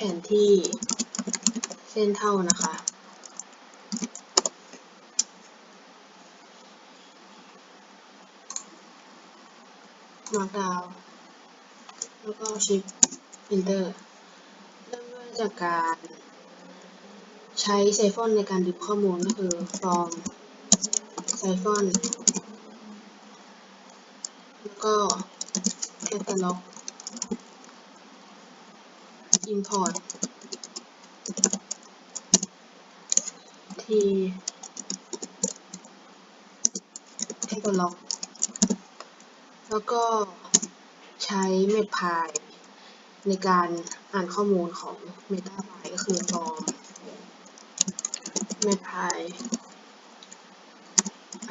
ผนที่เส้นเท่านะคะ มาร์กดาวแล้วก็ชิป enter เริ่มด้วยจากการใช้ไซฟอนในการดึงข้อมูลก็คือ from ไซฟอนแล้วก็ catalog import t catalog แล้วก็ใช้ metpy ในการอ่านข้อมูลของ metafile ก็คือ from metpy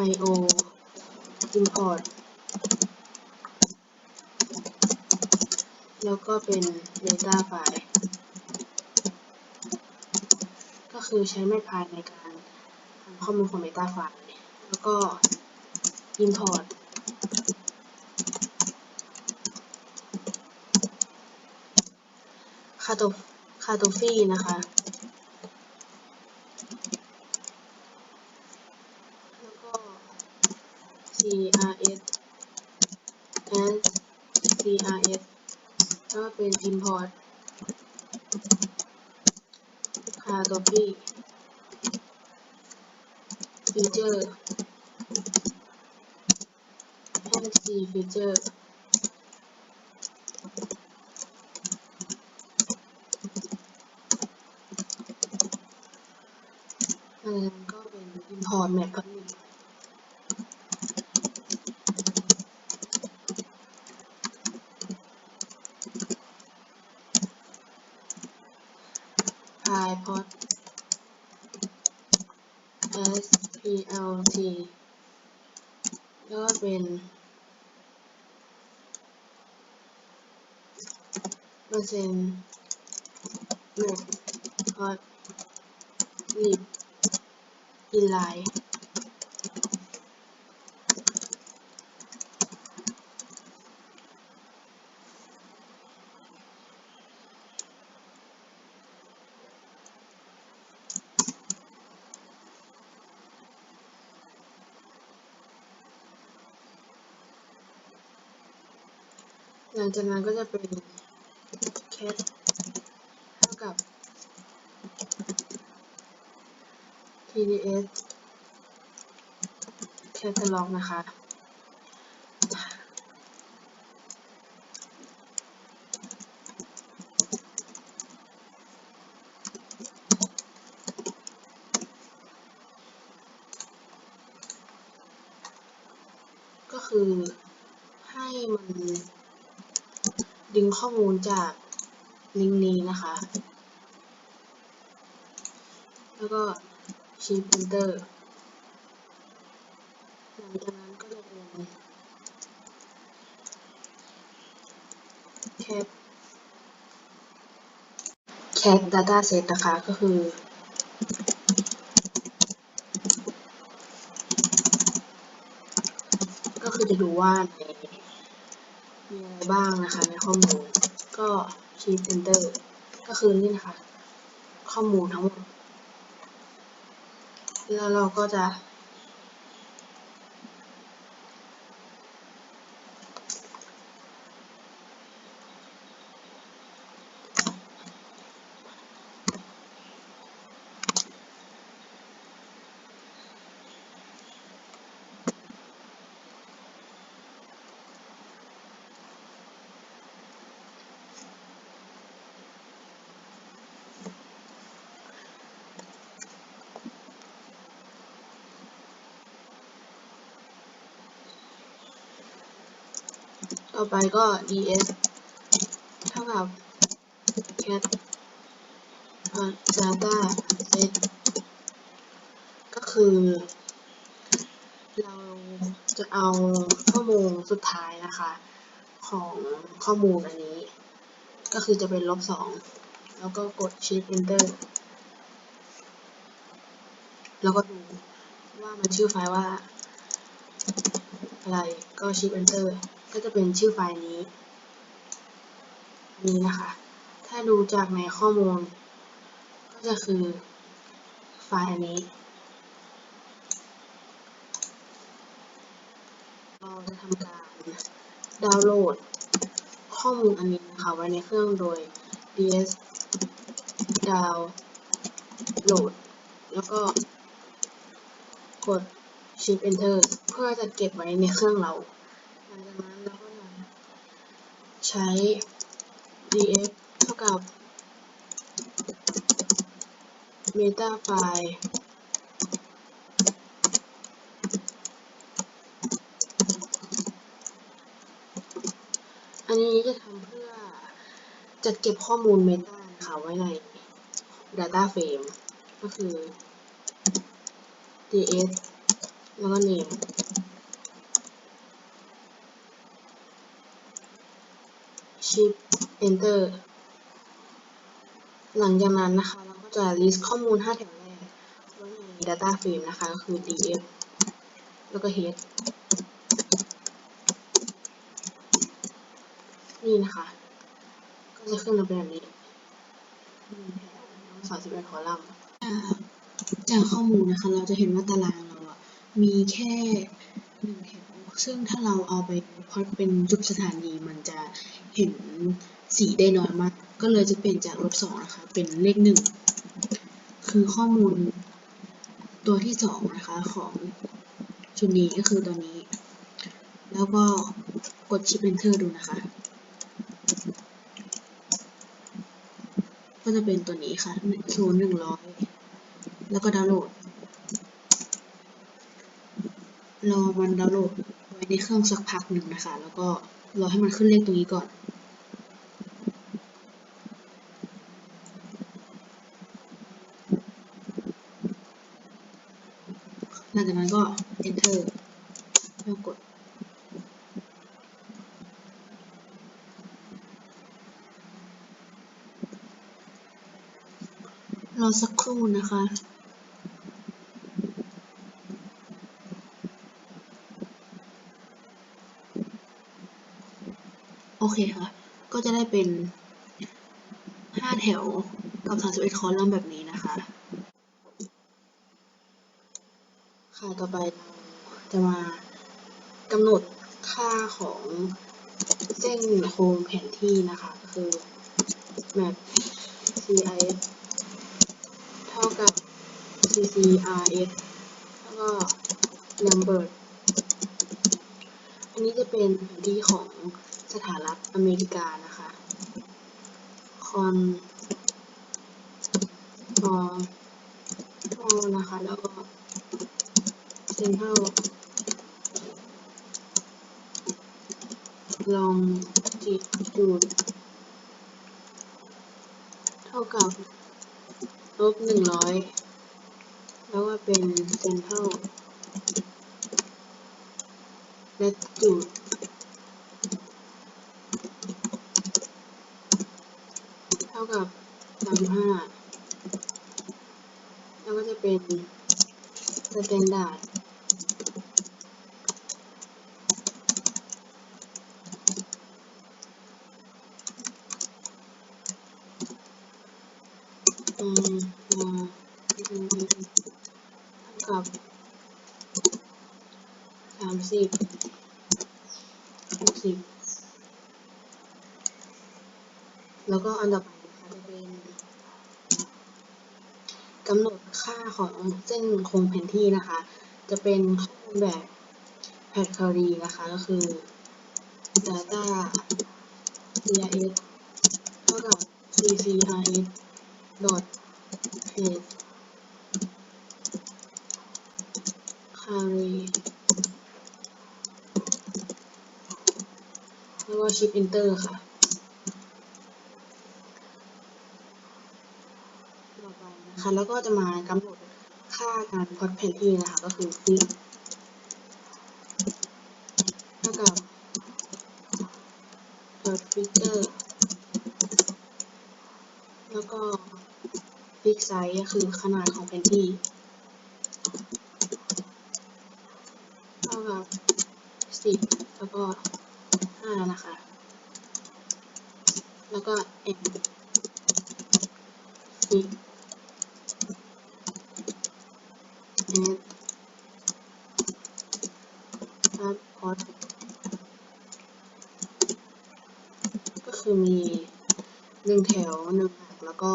io import แล้วก็เป็น data file ก็ คือใช้แม่พายในการทำข้อมูลของ Meta ไฟล์แล้วก็ import คาโตคาโตฟี่นะคะ แล้วก็ crs and crs แล้วก็เป็น import คาโตฟี่ feature and c feature อันนั้นก็เป็น import map ก็มีพายพอด s p l t แล้วก็เป็นเป อร์เซ็นต์ map พอด lib inline หลังจากนั้นก็จะเป็น s เท่ากับ tds catalog นะคะ ก็คือให้มันดึงข้อมูลจาก ลิงก์นี้นะคะ แล้วก็ shift enter หลังจากนั้นก็จะเป็น cat cat data set นะคะ ก็คือก็คือจะดูว่าในมีอะไรบ้างนะคะในข้อมูลก็ shift enter ก็คือนี่นะคะ ข้อมูลทั้งหมด แล้วเราก็จะ ต่อไปก็ es เท่ากับ cat data set ก็คือ เราจะเอาข้อมูลสุดท้ายนะคะ ของข้อมูลอันนี้ ก็คือจะเป็นลบสองแล้วก็กด shift enter แล้วก็ดูว่ามันชื่อไฟล์ว่า อะไรก็ shift enter ก็จะเป็นชื่อไฟล์นี้นี้นะคะ ถ้าดูจากในข้อมูล ก็จะคือไฟล์นี้ เราจะทำการดาวน์โหลดข้อมูลอันนี้นะคะไว้ในเครื่องโดย ds download แล้วก็กด shift enter เพื่อจะเก็บไว้ในเครื่องเราหลังจากนั้น ใช้ df เท่ากับ meta file อันนี้จะทำเพื่อจัดเก็บข้อมูล Meta นะคะไว้ใน Data Frame ก็คือ ds แล้วก็ name shift enter หลังจากนั้นนะคะ เราก็จะ list ข้อมูล 5 แถวแรกไว้ใน Data Frame นะคะ ก็คือ df แล้วก็ head นี่นะคะ ก็จะขึ้นมาเป็นแบบนี้หนึ่งแถวสามสิบเอ็ดคอลัมน์จากข้อมูลนะคะ เราจะเห็นว่าตารางเราอะมีแค่หนึ่งแถว ซึ่งถ้าเราเอาไปพอดเป็นจุดสถานีมันจะ เห็นสีได้น้อยมาก ก็เลยจะเปลี่ยนจากลบสองนะคะ เป็นเลขหนึ่ง คือข้อมูลตัวที่สองนะคะของชุดนี้ก็คือตัวนี้ แล้วก็กด Shift Enter ดูนะคะ ก็จะเป็นตัวนี้ค่ะศูนย์หนึ่งร้อยแล้วก็ดาวน์โหลด รอมันดาวน์โหลดไว้ในเครื่องสักพักหนึ่งนะคะ แล้วก็รอให้มันขึ้นเลขตรงนี้ก่อน ห ลังจากนั้นก็ enter แล้วกดรอสักครู่นะคะโอเคค่ะ ก็จะได้เป็น 5 แถวกับ 31 คอลัมน์แบบนี้นะคะ ค่ะ ต่อไปเราจะมากำหนดค่าของเส้นโครงแผนที่นะคะ คือ map cis เท่ากับ ccrs แล้วก็ number อันนี้จะเป็นแผนที่ของสถานรัฐอเมริกานะคะ con ออนะคะ แล้วก็ central ลองจิจูดเท่ากับลบหนึ่งร้อยแล้วก็เป็น central latitude เท่ากับสามห้าแล้วก็จะเป็น standard อืมมาอืมเท่ากับสามสิบหกสิบแล้วก็อันดับไปนะคะจะเป็นกำหนด ค่าของเส้นโครงแผนที่นะคะ จะเป็นข้อมูลแบบแพทคารีนะคะ ก็คือ data crs เท่ากับ ccrs dot page carry แล้วก็ shift enter ค่ะ ต่อไป นะคะ แล้วก็จะมากำหนดค่าการพอดแผนที่นะคะ ก็คือ fix เท่ากับ dot figure แล้วก็ fix size ก็คือขนาดของแผนที่เท่ากับ10แล้วก็5นะคะ แล้วก็ m tick add support ก็คือมีหนึ่งแถวหนึ่งหักแล้วก็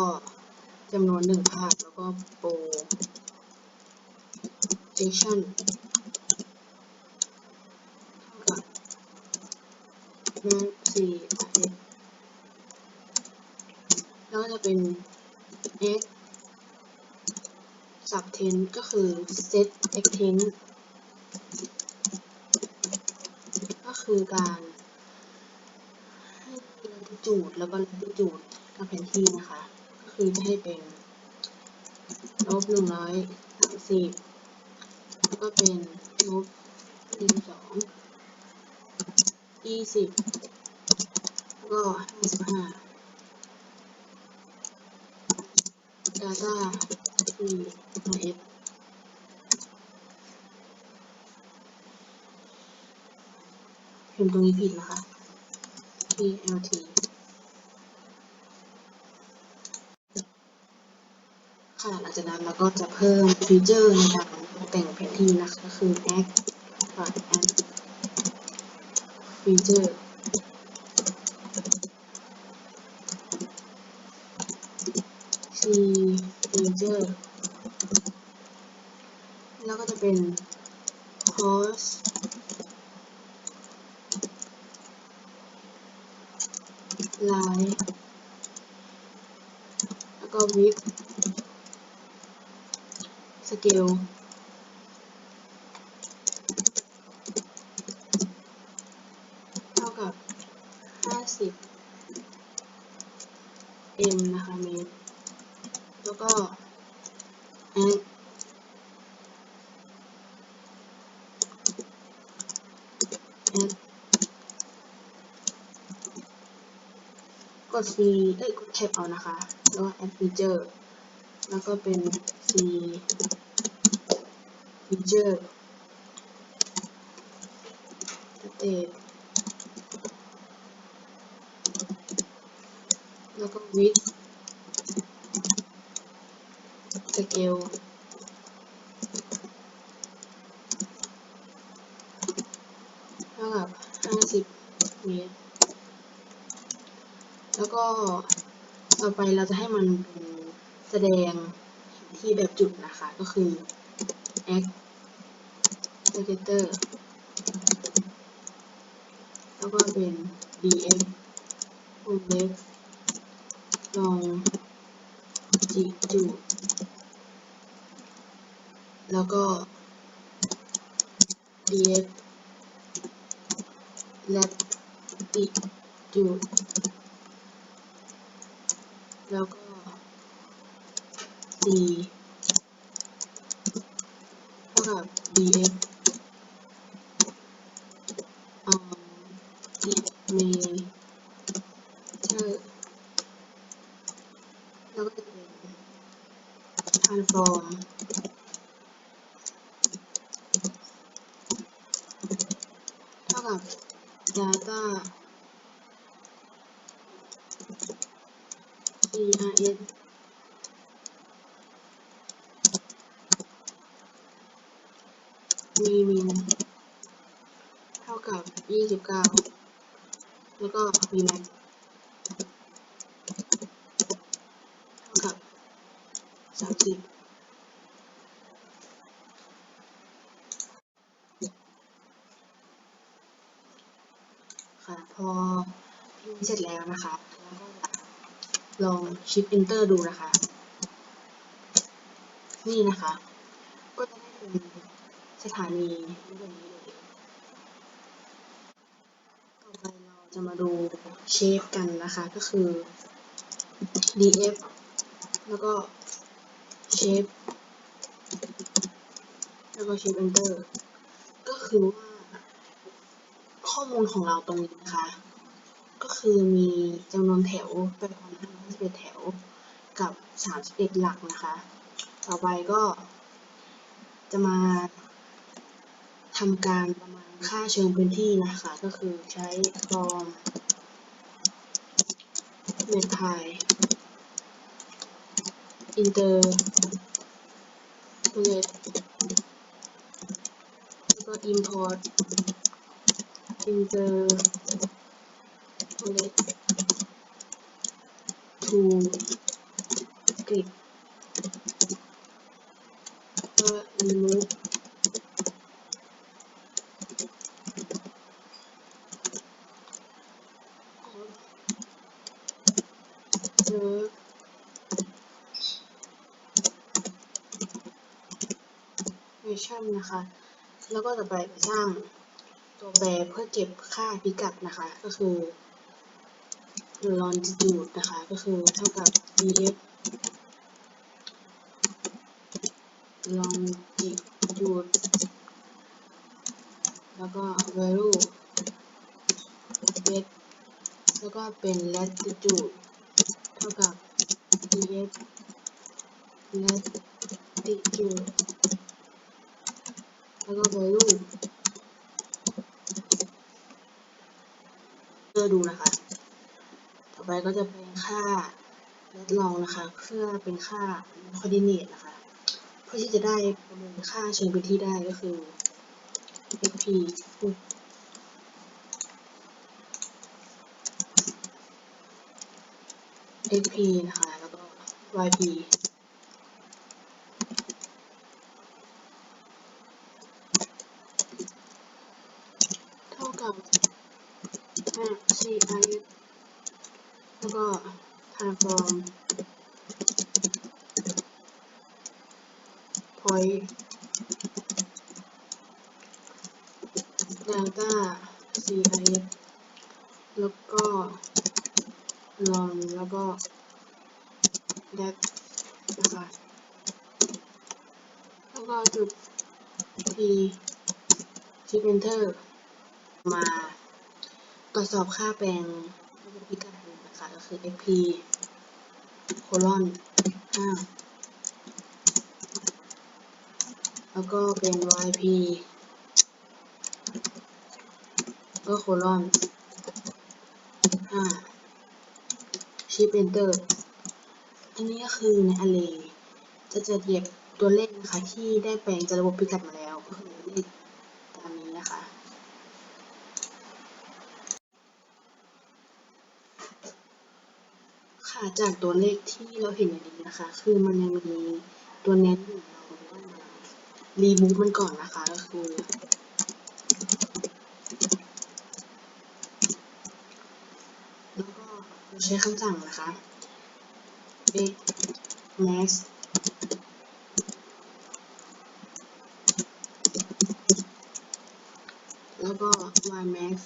จำนวนหนึ่งภาพแล้วก็ projection เท่ากับ max สี่ x แล้วก็จะเป็น x subtend ก็คือ set extend ก็คือการให้ latitude แล้วก็ latitude กับแผนที่นะคะ ก็คือให้เป็นลบหนึ่งร้อยสามสิบแล้วก็เป็นลบสิบสองยี่สิบแล้วก็ห้าสิบห้า data ที่ f พิมพ์ตรงนี้ผิดนะคะ tlt ค่ะหลังจากนั้นเราก็จะเพิ่มฟีเจอร์ในการแต่งแผนที่นะคะก็คือ add ค่ะ add feature c feature แล้วก็จะเป็น ไลท์แล้วก็วิดสเกลเท่ากับ 50 m นะคะเมตร แล้วก็ add add ก ด C เอ้ยกด tab เอานะคะ แล้วก็ add feature แล้วก็เป็น C feature state แล้วก็ width scale เท่ากับ 50 เมตร แล้วก็ต่อไปเราจะให้มันเป็นแสดงที่แบบจุดนะคะ ก็คือ act locator แล้วก็เป็น df วงเล็บลองจิจุดแล้วก็ df latitude แล้วก็ d เท่ากับ dx อืม meter แล้วก็จะเป็น transform เท่ากับ data crs มีมินเท่ากับ 29 แล้วก็ vmax เท่ากับ30ค่ะ พอพิมพ์เสร็จแล้วนะคะแล้วก็ลองชิป enter ดูนะคะ นี่นะคะ ก็จะได้เป็นสถานีแบบนี้เลย ต่อไปเรา จะมาดูเชฟกันนะคะ ก็คือ df แล้วก็เชฟแล้วก็เชฟ enter ก็คือว่าข้อมูลของเราตรงนี้นะคะ ก็คือมีจำนวนแถว8,551แถวกับ 31 หลักนะคะ ต่อไปก็จะมาทำการประมาณ ค่าเชิงพื้นที่นะคะ ก็คือใช้ from method interpolate แล้วก็ import interpolate to grid ก็ remove mission นะคะ แล้วก็ต่อไปสร้างตัวแปรเพื่อเก็บค่าพิกัดนะคะ ก็คือ longitude นะคะ ก็คือเท่ากับ df longitude แล้วก็ value s แล้วก็เป็น latitude เท่ากับ df latitude แล้วก็ value เพื่อดูนะคะ ต่อไปก็จะเป็นค่า let long นะคะ เพื่อเป็นค่า coordinate นะคะ เพื่อที่จะได้ประเมินค่าเชิงพื้นที่ได้ก็คือ xp อุ๊ย xp นะคะ แล้วก็ yp เท่ากับ 5 ci แล้วก็ from point delta ci แล้วก็ long แล้วก็ that นะคะแล้วก็จุด p shift enter มาตรวจสอบค่าแปลงพิกัดดูนะคะก็คือ xp colon 5แล้วก็เป็น yp ก็โคลอน5 shift enter อันนี้ก็คือใน array จะจะเก็บตัวเลขนะคะที่ได้แปลงจากระบบพิกัดมาแล้วก็คือเลขตามนี้นะคะ ค่ะ จากตัวเลขที่เราเห็นอย่างนี้นะคะ คือมันยังมีตัวเน้นอยู่เราต้องมารีมูฟมันก่อนนะคะก็คือแล้วก็ใช้คำสั่งนะคะ x max แล้วก็ y max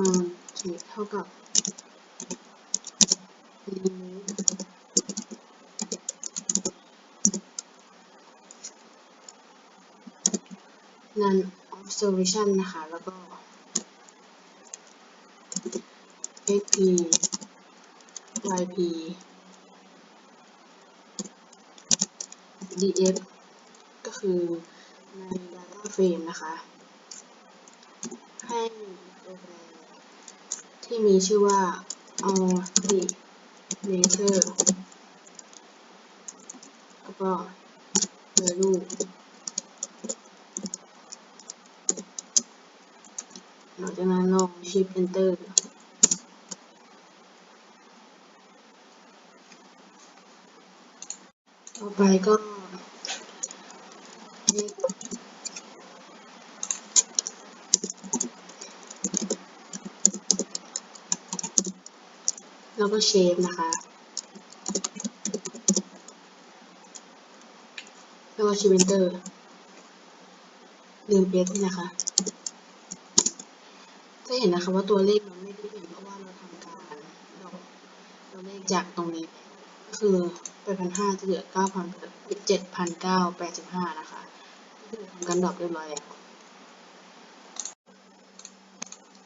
อืมขีดเท่ากับ remove none observation นะคะ แล้วก็ xp yp df ก็คือใน data frame นะคะ ให้ ที่มีชื่อว่า alternator แล้วก็ value หลังจากนั้นลอง shift enter ต่อไปก็ x แล้วก็ shape นะคะ แล้วก็ shift enter ลืม x นี่นะคะ จะเห็นนะคะว่าตัวเลขมันไม่ได้เห็นเพราะว่าเราทำการดอกตัวเลขจากตรงนี้ก็คือแปพันห้าจะเหลือเก้าพันเจ็ดพันเก้าแปดสิบห้านะคะคือทำการดรอปเรียบร้อยแล้ว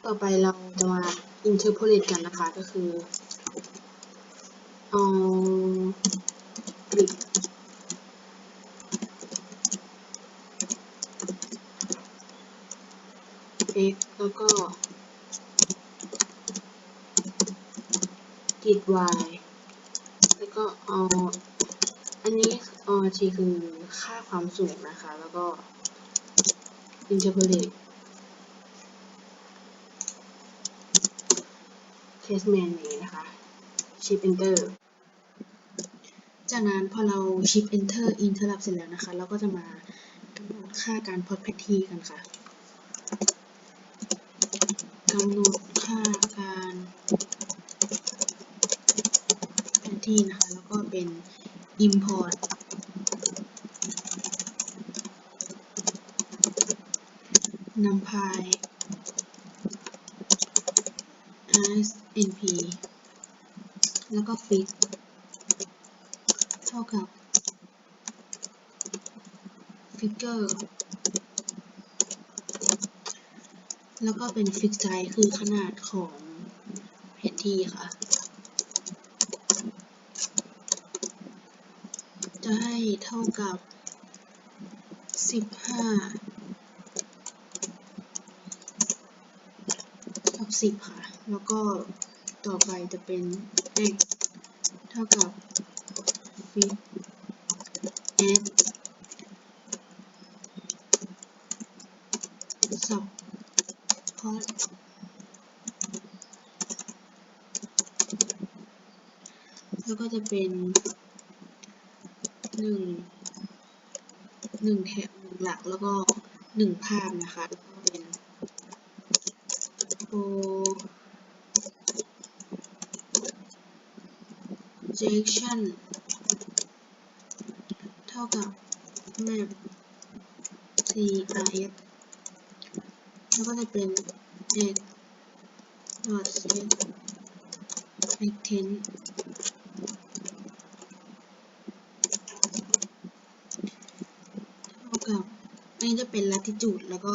ต่อไปเราจะมา interpolate กันนะคะ ก็คือ อากริด x แล้วก็กรีด y แล้วก็เอาอันนี้ rt คือค่าความสูงนะคะ แล้วก็ interpolate placement นี้นะคะ shift enter จากนั้นพอเรา shift enter interrupt เสร็จแล้วนะคะ เราก็จะมากำหนดค่าการพอดแพททีกันค่ะกำหนดค่าการแพททีนะคะ แล้วก็เป็น import numpy as np แล้วก็ fix ท่ากับ figure แล้วก็เป็น fix size คือขนาดของแผนที่ค่ะ จะให้เท่ากับ 15 กับ 10 ค่ะ แล้วก็ต่อไปจะเป็น x เท่ากับ fit add support แล้วก็จะเป็นหนึ่งหนึ่งแถบหนึ่งหลักแล้วก็หนึ่งภาพนะคะแล้วก็เป็น projection เท่า กับ map crs แล้วก็จะเป็น x dot set extend เท่ากับอันนี้จะเป็น latitude แล้วก็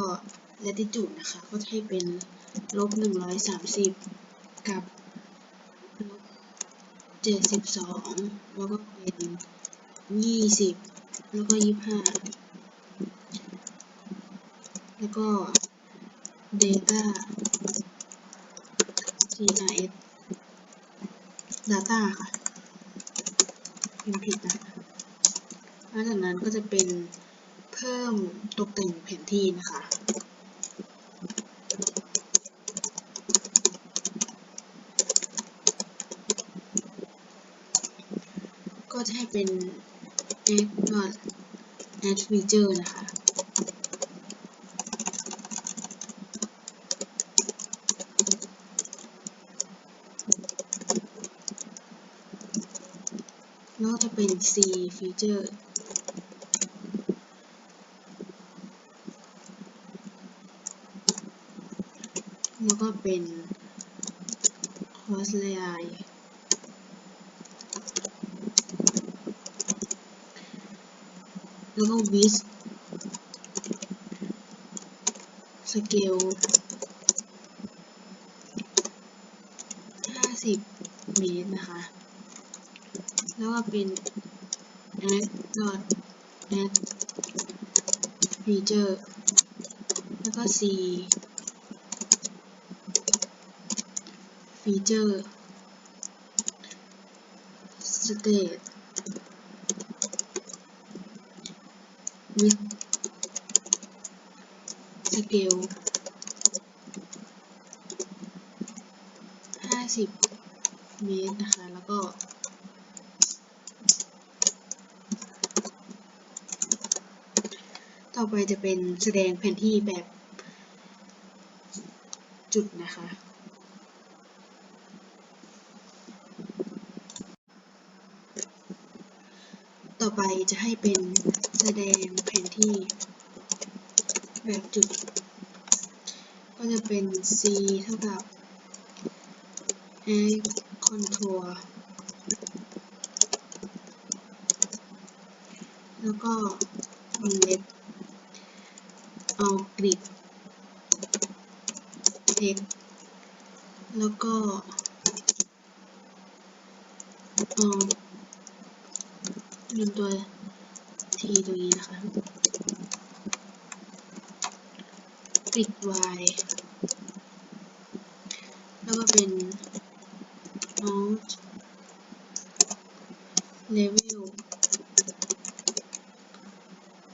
latitude นะคะ ก็จะให้เป็นลบหนึ่งร้อยสามสิบกับลบเจ็ดสิบสองแล้วก็เป็น ยี่สิบแล้วก็ยี่ห้าแล้วก็ data grs data ค่ะพิมพ์ผิดนะคะหลังจากนั้นก็จะเป็นเพิ่มตกแต่งแผนที่นะคะ ก็จะให้เป็น x dot add feature นะคะ แล้วจะเป็น c feature แล้วก็เป็น cross layer แล้วก็วิสสเกลห้าสิบเมตรนะคะ แล้วก็เป็น add dot add feature แล้วก็ c feature state with scale 50 เมตรนะคะ แล้วก็ ต่อไปจะเป็นแสดงแผนที่แบบจุดนะคะต่อไปจะให้เป็น แสดงแผนที่แบบจุด ก็จะเป็น c เท่ากับ x contour แล้วก็วงเล็บเอากริด x แล้วก็เอาลืมตัว t ตรงนี้นะคะ ปิด y แล้วก็เป็นน้อง level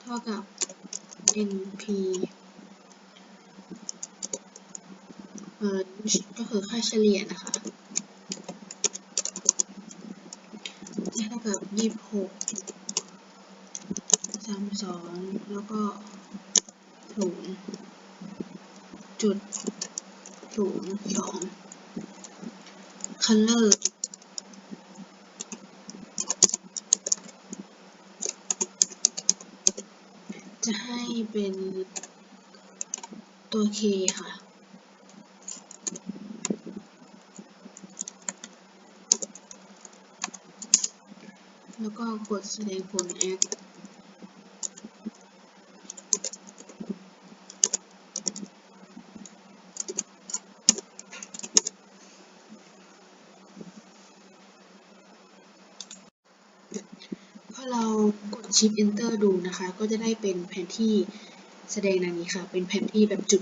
เท่ากับ np เออก็คือค่าเฉลี่ยนะคะเท่ากับ 26 ศูนย์สอง color จะให้เป็นตัว K ค่ะ แล้วก็กดแสดงผล add พอเรา ลิก enter ดูนะคะ ก็จะได้เป็นแผนที่แสดงดังนี้ค่ะ เป็นแผนที่แบบจุด